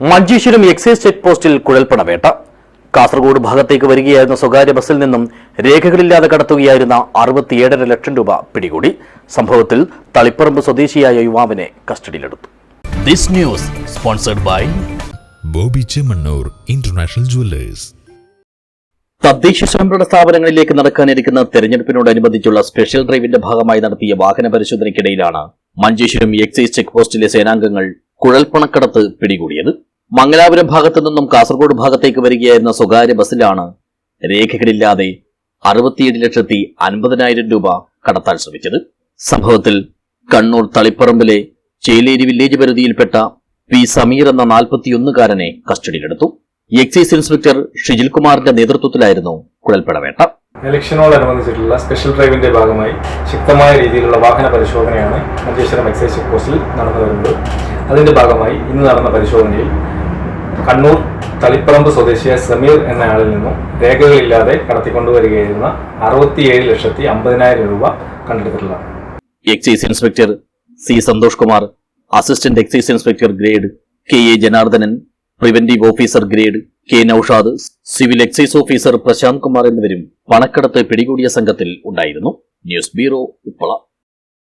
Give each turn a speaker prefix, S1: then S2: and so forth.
S1: Manjeshwaram excise check പോസ്റ്റിൽ കുഴൽപ്പണ വേട്ട. കാസർഗോഡ് ഭാഗത്തേക്ക് വരികയായിരുന്ന സ്വകാര്യ ബസ്സിൽ നിന്നും രേഖകളില്ലാതെ കടത്തുകയായിരുന്ന അറുപത്തിയേഴര ലക്ഷം രൂപ പിടികൂടി. സംഭവത്തിൽ തളിപ്പറമ്പ് സ്വദേശിയായ യുവാവിനെ കസ്റ്റഡിയിലെടുത്തു.
S2: This news sponsored by
S3: Boby Chemmanur international jewellers.
S1: തദ്ദേശ സ്വയംഭരണ സ്ഥാപനങ്ങളിലേക്ക് നടക്കാനിരിക്കുന്ന തെരഞ്ഞെടുപ്പിനോടനുബന്ധിച്ചുള്ള സ്പെഷ്യൽ ഡ്രൈവിന്റെ ഭാഗമായി നടത്തിയ വാഹന പരിശോധനയ്ക്കിടയിലാണ് മഞ്ചേശ്വരം എക്സൈസ് ചെക്ക് പോസ്റ്റിലെ സേനാംഗങ്ങൾ കുഴൽപ്പണക്കടത്ത് പിടികൂടിയത്. മംഗലാപുരം ഭാഗത്തു നിന്നും കാസർഗോഡ് ഭാഗത്തേക്ക് വരികയായിരുന്ന സ്വകാര്യ ബസ്സിലാണ് രേഖകളില്ലാതെ അറുപത്തിയേഴ് ലക്ഷത്തി അൻപതിനായിരം രൂപ കടത്താൻ ശ്രമിച്ചത്. സംഭവത്തിൽ കണ്ണൂർ തളിപ്പറമ്പിലെ ചേലേരി വില്ലേജ് പരിധിയിൽപ്പെട്ട പി സമീർ എന്ന നാൽപ്പത്തിയൊന്നുകാരനെ കസ്റ്റഡിയിലെടുത്തു. എക്സൈസ് ഇൻസ്പെക്ടർ ഷിജിൽ കുമാറിന്റെ നേതൃത്വത്തിലായിരുന്നു കുഴൽപ്പണവേട്ട.
S4: ഇലക്ഷനോടനുബന്ധിച്ചിട്ടുള്ള സ്പെഷ്യൽ ഡ്രൈവിന്റെ ഭാഗമായി ശക്തമായ രീതിയിലുള്ള വാഹന പരിശോധനയാണ് മഞ്ചേശ്വരം എക്സൈസ് ചെക്ക് പോസ്റ്റിൽ നടന്നു വരുന്നത്. അതിന്റെ ഭാഗമായി ഇന്ന് നടന്ന പരിശോധനയിൽ കണ്ണൂർ തളിപ്പറമ്പ് സ്വദേശിയായ സമീർ എന്നയാളിൽ നിന്നും രേഖകളില്ലാതെ കടത്തിക്കൊണ്ടുവരികയായിരുന്ന അറുപത്തിയേഴ് ലക്ഷത്തി അമ്പതിനായിരം രൂപ കണ്ടെടുത്തിട്ടുള്ളതാണ്
S1: excise inspector C Santhosh Kumar assistant excise inspector grade K A Janardhanan preventive officer grade K Noushad civil excise officer Prasanth Kumar എന്നിവരും പണക്കടത്ത് പിടികൂടിയ സംഘത്തിൽ ഉണ്ടായിരുന്നു. News bureau Uppala.